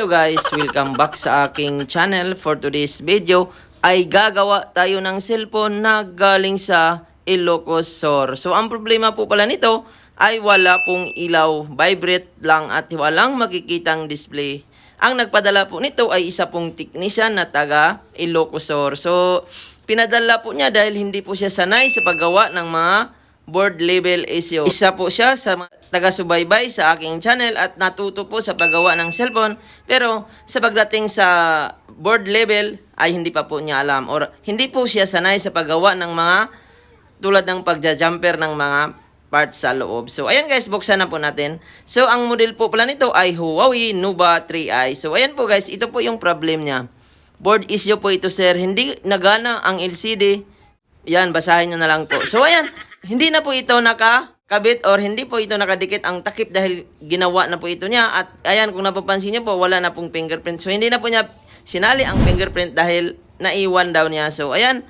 Hello guys, welcome back sa aking channel. For today's video ay gagawa tayo ng cellphone na galing sa Ilocosor. So ang problema po pala nito ay wala pong ilaw, vibrate lang at walang makikitang display. Ang nagpadala po nito ay isa pong technician na taga Ilocosor. So pinadala po niya dahil hindi po siya sanay sa paggawa ng mga board level issue. Isa po siya sa taga-subaybay sa aking channel at natuto po sa paggawa ng cellphone. Pero sa pagdating sa board level ay hindi pa po niya alam or hindi po siya sanay sa paggawa ng mga tulad ng pagja-jumper ng mga parts sa loob. So, ayan guys, buksan na po natin. So, ang model po pala nito ay Huawei Nova 3i. So, ayan po guys, ito po yung problem niya. Board issue po ito sir. Hindi nagana ang LCD. Yan, basahin nyo na lang po. So, ayan, hindi na po ito nakakabit or hindi po ito nakadikit ang takip dahil ginawa na po ito niya. At ayan, kung napapansin nyo po, wala na pong fingerprint. So, hindi na po niya sinali ang fingerprint dahil naiwan daw niya. So, ayan,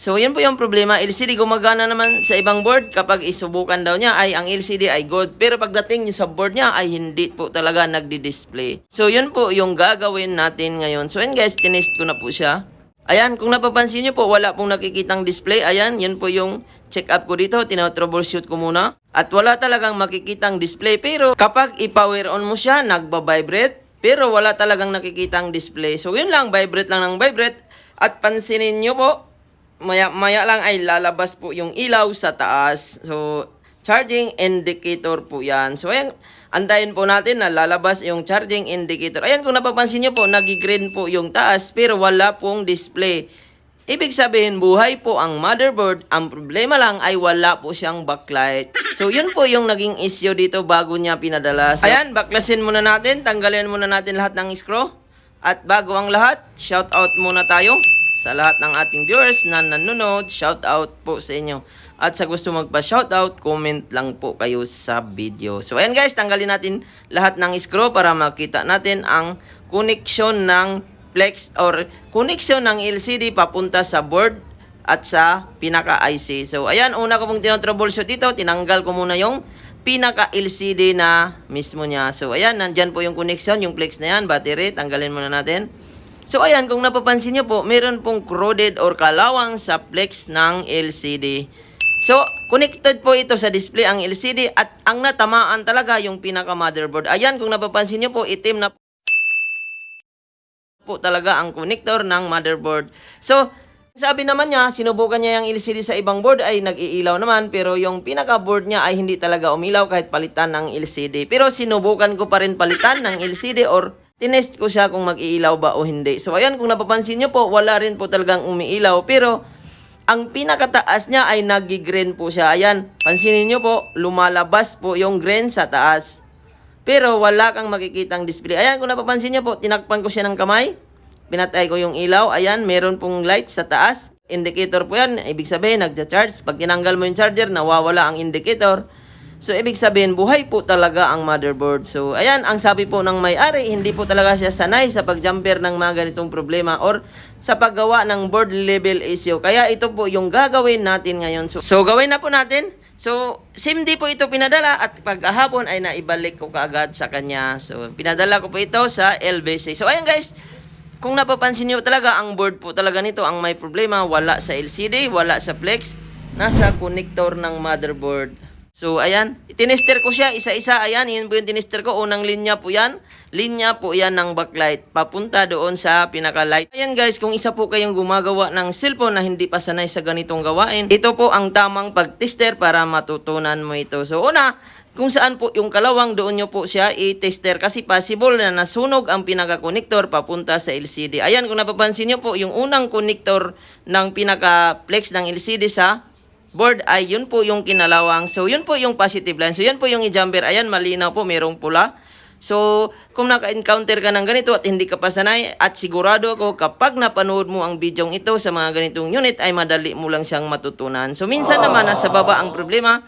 So, yan po yung problema. LCD gumagana naman sa ibang board kapag isubukan daw niya ay ang LCD ay good. Pero pagdating niya sa board niya ay hindi po talaga nagdi-display. So, yun po yung gagawin natin ngayon. So, yan guys, tinest ko na po siya. Ayan, kung napapansin niyo po, wala pong nakikitang display. Ayan, yun po yung check up ko dito. Tina-troubleshoot ko muna. At wala talagang makikitang display. Pero kapag i-power on mo siya, nagba-vibrate. Pero wala talagang nakikitang display. So, yun lang, vibrate lang ng vibrate. At pansinin niyo po, maya, maya lang ay lalabas po yung ilaw sa taas. So, charging indicator po yan. So, ayan, antayin po natin na lalabas yung charging indicator. Ayan, kung napapansin nyo po, nag-green po yung taas, pero wala pong display. Ibig sabihin, buhay po ang motherboard. Ang problema lang ay wala po siyang backlight. So, yun po yung naging issue dito bago niya pinadala. So, ayan, backlasin muna natin. Tanggalin muna natin lahat ng screw. At bago ang lahat, shout out muna tayo sa lahat ng ating viewers na nanonood, shout out po sa inyo. At sa gusto magpa-shout out, comment lang po kayo sa video. So ayan guys, tanggalin natin lahat ng screw para makita natin ang connection ng flex or connection ng LCD papunta sa board at sa pinaka IC. So ayan, una ko pong tinotroubleshoot dito, tinanggal ko muna yung pinaka LCD na mismo niya. So ayan, nandyan po yung connection, yung flex na yan, battery, tanggalin muna natin. So ayan, kung napapansin nyo po, meron pong corroded or kalawang sa flex ng LCD. So, connected po ito sa display ang LCD at ang natamaan talaga yung pinaka motherboard. Ayan, kung napapansin nyo po, itim na po talaga ang connector ng motherboard. So, sabi naman niya, sinubukan niya yung LCD sa ibang board ay nag-iilaw naman pero yung pinaka-board niya ay hindi talaga umilaw kahit palitan ng LCD. Pero sinubukan ko pa rin palitan ng LCD or tinest ko siya kung mag-iilaw ba o hindi. So ayan, kung napapansin niyo po, wala rin po talagang umiilaw pero ang pinakataas niya ay nag-green po siya. Ayan, pansinin niyo po, lumalabas po yung green sa taas. Pero wala kang makikitang display. Ayan, kung napapansin niyo po, tinakpan ko siya ng kamay. Pinatay ko yung ilaw. Ayan, meron pong light sa taas. Indicator po yan. Ibig sabihin, nagja-charge. Pag tinanggal mo yung charger, nawawala ang indicator. So, ibig sabihin, buhay po talaga ang motherboard. So, ayan, ang sabi po ng may-ari, hindi po talaga siya sanay sa pag-jumper ng mga ganitong problema or sa paggawa ng board level issue. Kaya ito po yung gagawin natin ngayon. So, so gawin na po natin. So, day po ito pinadala at pagkahapon ay naibalik ko kaagad sa kanya. So, pinadala ko po ito sa LBC. So, ayan guys, kung napapansin niyo talaga, ang board po talaga nito ang may problema. Wala sa LCD, wala sa flex, nasa connector ng motherboard. So, ayan. Tinester ko siya isa-isa. Ayan, yun po yung tinester ko. Unang linya po yan. Linya po yan ng backlight. Papunta doon sa pinaka-light. Ayan guys, kung isa po kayong gumagawa ng cellphone na hindi pa sanay sa ganitong gawain, ito po ang tamang pag-tester para matutunan mo ito. So, una, kung saan po yung kalawang doon nyo po siya i-tester kasi possible na nasunog ang pinaka-connector papunta sa LCD. Ayan, kung napapansin nyo po, yung unang connector ng pinaka-flex ng LCD sa board ay yun po yung kinalawang. So, yun po yung positive line. So, yun po yung i-jumper. Ayan, malinaw po, merong pula. So, kung naka-encounter ka ng ganito at hindi ka pa sanay at sigurado ako kapag napanood mo ang bidyong ito sa mga ganitong unit ay madali mo lang siyang matutunan. So, minsan naman nasa baba ang problema.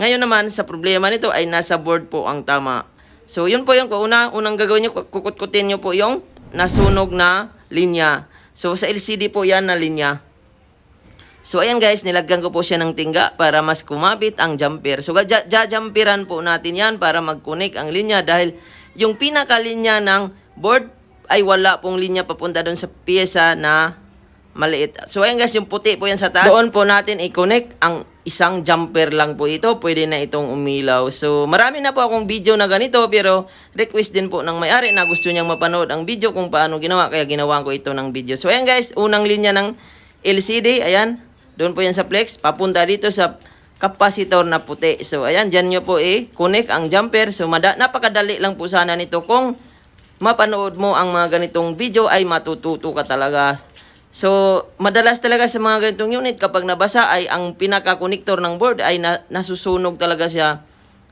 Ngayon naman, sa problema nito ay nasa board po ang tama. So, yun po yung una, unang gagawin nyo, kukutkutin nyo po yung nasunog na linya. So, sa LCD po yan na linya. So ayan guys, nilagyan ko po siya ng tingga para mas kumapit ang jumper. So jumperan po natin yan para mag-connect ang linya dahil yung pinakalinya ng board ay wala pong linya papunta doon sa pyesa na maliit. So ayan guys, yung puti po yan sa taas. Doon po natin i-connect ang isang jumper lang po ito. Pwede na itong umilaw. So marami na po akong video na ganito pero request din po ng may-ari na gusto niyang mapanood ang video kung paano ginawa. Kaya ginawa ko ito ng video. So ayan guys, unang linya ng LCD. Ayan, doon po yan sa flex. Papunta dito sa capacitor na puti. So ayan, dyan nyo po i-connect ang jumper. So mada- napakadali lang po sana nito kung mapanood mo ang mga ganitong video ay matututo ka talaga. So, madalas talaga sa mga ganitong unit kapag nabasa ay ang pinaka-connector ng board ay na, nasusunog talaga siya.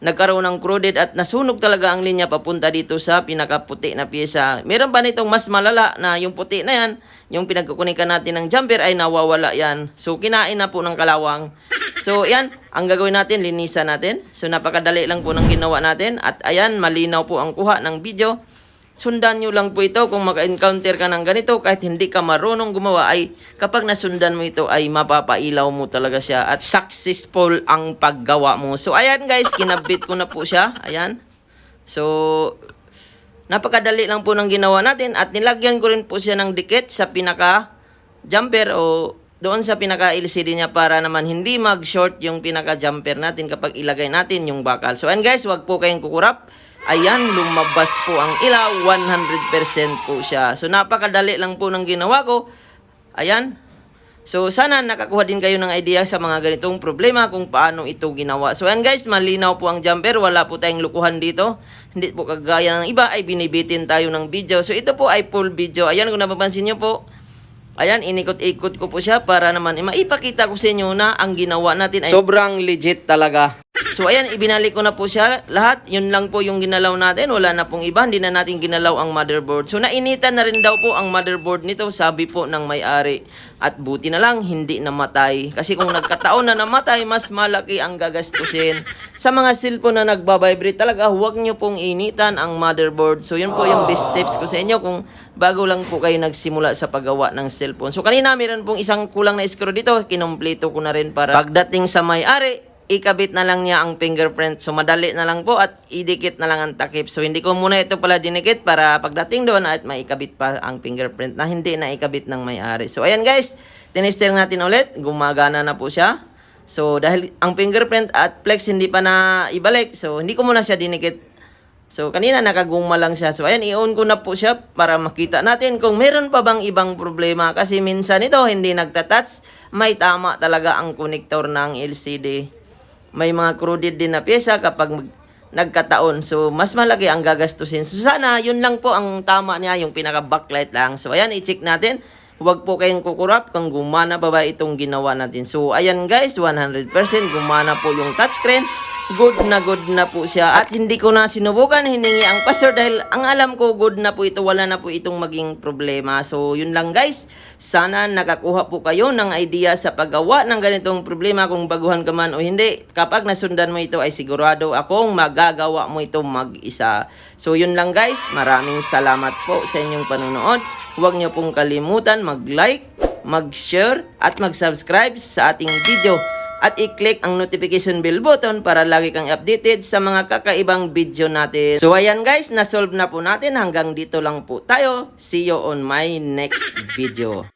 Nagkaroon ng corroded at nasunog talaga ang linya papunta dito sa pinaka-puti na pyesa. Meron pa nitong mas malala na yung puti na yan, yung pinagkukunikan natin ng jumper ay nawawala yan. So, kinain na po ng kalawang. So, yan, ang gagawin natin, linisan natin. So, napakadali lang po ng ginawa natin. At ayan, malinaw po ang kuha ng video. Sundan nyo lang po ito kung maka-encounter ka ng ganito kahit hindi ka marunong gumawa ay kapag nasundan mo ito ay mapapailaw mo talaga siya at successful ang paggawa mo. So ayan guys, kinabit ko na po siya. Ayan. So napakadali lang po ng ginawa natin at nilagyan ko rin po siya ng dikit sa pinaka jumper o doon sa pinaka LCD niya para naman hindi mag-short yung pinaka jumper natin kapag ilagay natin yung bakal. So ayan guys, wag po kayong kukurap. Ayan, lumabas po ang ilaw, 100% po siya. So napakadali lang po ng ginawa ko. Ayan. So sana nakakuha din kayo ng idea sa mga ganitong problema kung paano ito ginawa. So ayan guys, malinaw po ang jumper, wala po tayong lukuhan dito. Hindi po kagaya ng iba ay binibitin tayo ng video. So ito po ay full video. Ayan kung napapansin nyo po, Ayan, inikot-ikot ko po siya para naman eh, maipakita ko sa inyo na ang ginawa natin ay sobrang legit talaga. So ayan, ibinalik ko na po siya lahat. Yun lang po yung ginalaw natin. Wala na pong iba. Hindi na natin ginalaw ang motherboard. So nainitan na rin daw po ang motherboard nito. Sabi po ng may-ari. At buti na lang, hindi namatay. Kasi kung nagkataon na namatay, mas malaki ang gagastusin. Sa mga cellphone na nagbabibrate talaga, huwag nyo pong initan ang motherboard. So yun po yung best tips ko sa inyo kung bago lang po kayo nagsimula sa paggawa ng cellphone. So kanina meron pong isang kulang na screw dito. Kinumpleto ko na rin para pagdating sa may-ari, ikabit na lang niya ang fingerprint. So, madali na lang po at idikit na lang ang takip. So, hindi ko muna ito pala dinikit para pagdating doon at maikabit pa ang fingerprint na hindi na ikabit ng may-ari. So, ayan guys, tinester natin ulit. Gumagana na po siya. So, dahil ang fingerprint at flex hindi pa na ibalik, so hindi ko muna siya dinikit. So, kanina nakaguma lang siya. So, ayan, i-on ko na po siya para makita natin kung meron pa bang ibang problema. Kasi minsan ito, hindi nagtatouch. May tama talaga ang connector ng LCD. May mga corroded din na pyesa kapag mag- nagkataon. So, mas malaki ang gagastusin. So, sana, yun lang po ang tama niya, yung pinaka-backlight lang. So, ayan, i-check natin. Huwag po kayong kukurap kung gumana pa ba itong ginawa natin. So, ayan guys, 100% gumana po yung touchscreen. Good na good na po siya. At hindi ko na sinubukan, hiningi ang password dahil ang alam ko good na po ito, wala na po itong maging problema. So, yun lang guys. Sana nakakuha po kayo ng idea sa paggawa ng ganitong problema kung baguhan ka man o hindi. Kapag nasundan mo ito ay sigurado akong magagawa mo ito mag-isa. So, yun lang guys. Maraming salamat po sa inyong panonood. Huwag niyo pong kalimutan mag-like, mag-share, at mag-subscribe sa ating video. At i-click ang notification bell button para lagi kang updated sa mga kakaibang video natin. So ayan guys, na-solve na po natin. Hanggang dito lang po tayo. See you on my next video.